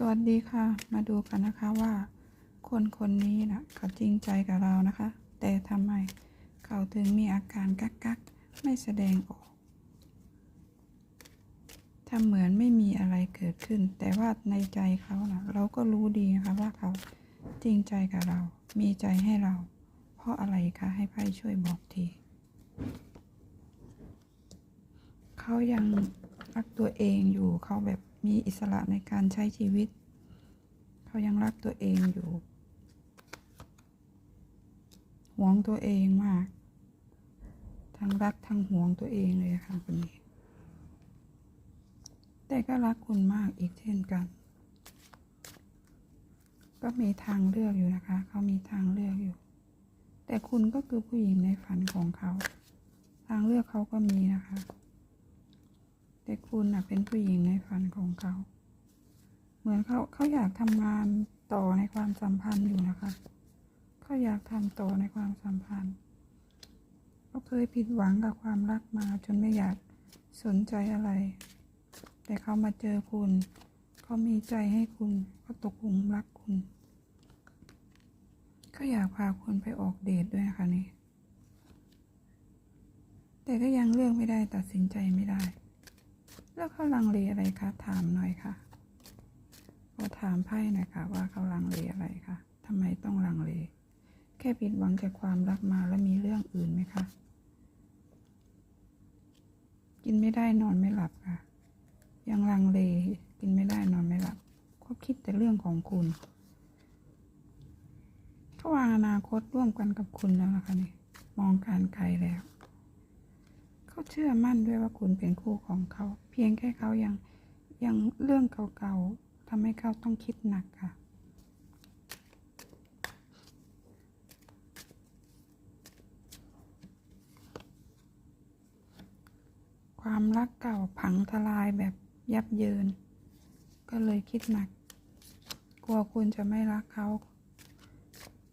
สวัสดีค่ะ มาดูกันนะคะว่า คนคนนี้นะเขาจริงใจกับเรานะคะ แต่ทำไมเขาถึงมีอาการกักกักไม่แสดงออกทำเหมือนไม่มีอะไรเกิดขึ้น แต่ว่าในใจเขานะเราก็รู้ดีนะคะว่าเขาจริงใจกับเรา มีใจให้เรา เพราะอะไรคะให้ไพ่ช่วยบอกที เขายัง รักตัวเองอยู่เขาแบบมีอิสระในการใช้ชีวิต เขายังรักตัวเองอยู่หวงตัวเองมาก ทั้งรักทั้งหวงตัวเองเลยค่ะคนนี้ แต่ก็รักคุณมากอีกเช่นกัน ก็มีทางเลือกอยู่นะคะ เขามีทางเลือกอยู่ แต่คุณก็คือผู้หญิงในฝันของเขา ทางเลือกเขาก็มีนะคะ แต่คุณน่ะเป็นผู้หญิงในฝันของเขา เหมือนเขาเขาอยากทำงานต่อในความสัมพันธ์อยู่นะคะ เขาอยากทำต่อในความสัมพันธ์เขาเคยผิดหวังกับความรักมาจนไม่อยากสนใจอะไร แต่เขามาเจอคุณ เขามีใจให้คุณเขาตกหลุมรักคุณ ก็อยากพาคุณไปออกเดทด้วยนะคะนี่แต่ก็ยังเลือกไม่ได้ตัดสินใจไม่ได้ แล้วเขาลังเลอะไรคะถามหน่อยค่ะขอถามไพ่หน่อยค่ะ ว่าเขาลังเลอะไรคะทำไมต้องลังเล แค่ผิดหวังจากความรักมาแล้วมีเรื่องอื่นไหมคะ กินไม่ได้นอนไม่หลับค่ะ ยังลังเลกินไม่ได้นอนไม่หลับก็คิดแต่เรื่องของคุณเขาวางอนาคตร่วมกันกับคุณแล้วนะคะนี่มองการไกลแล้ว เขาเชื่อมั่นด้วยว่าคุณเป็นคู่ของเขา เพียงแค่เขายังยังเรื่องเก่าๆทำให้เขาต้องคิดหนักค่ะความรักเก่าพังทลายแบบยับเยิน ก็เลยคิดหนัก กลัวคุณจะไม่รักเขา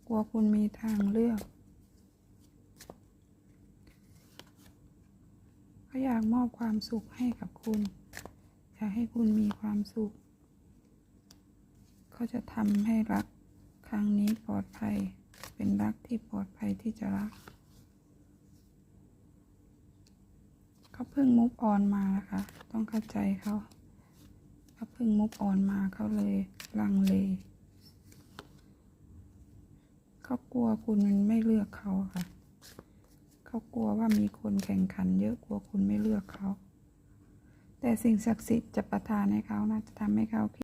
กลัวคุณมีทางเลือก เขาอยากมอบความสุขให้กับคุณอยากให้คุณมีความสุข เขาจะทำให้รักครั้งนี้ปลอดภัย เป็นรักที่ปลอดภัยที่จะรัก เขาเพิ่งมุกออนมานะคะ ต้องเข้าใจเขาเขาเพิ่งมุกออนมาเขาเลยลังเลเขากลัวคุณมันไม่เลือกเขาค่ะ เขากลัวว่ามีคนแข่งขันเยอะกลัวคุณไม่เลือกเขา แต่สิ่งศักดิ์สิทธิ์จะประทานให้เขานะจะทำให้เขา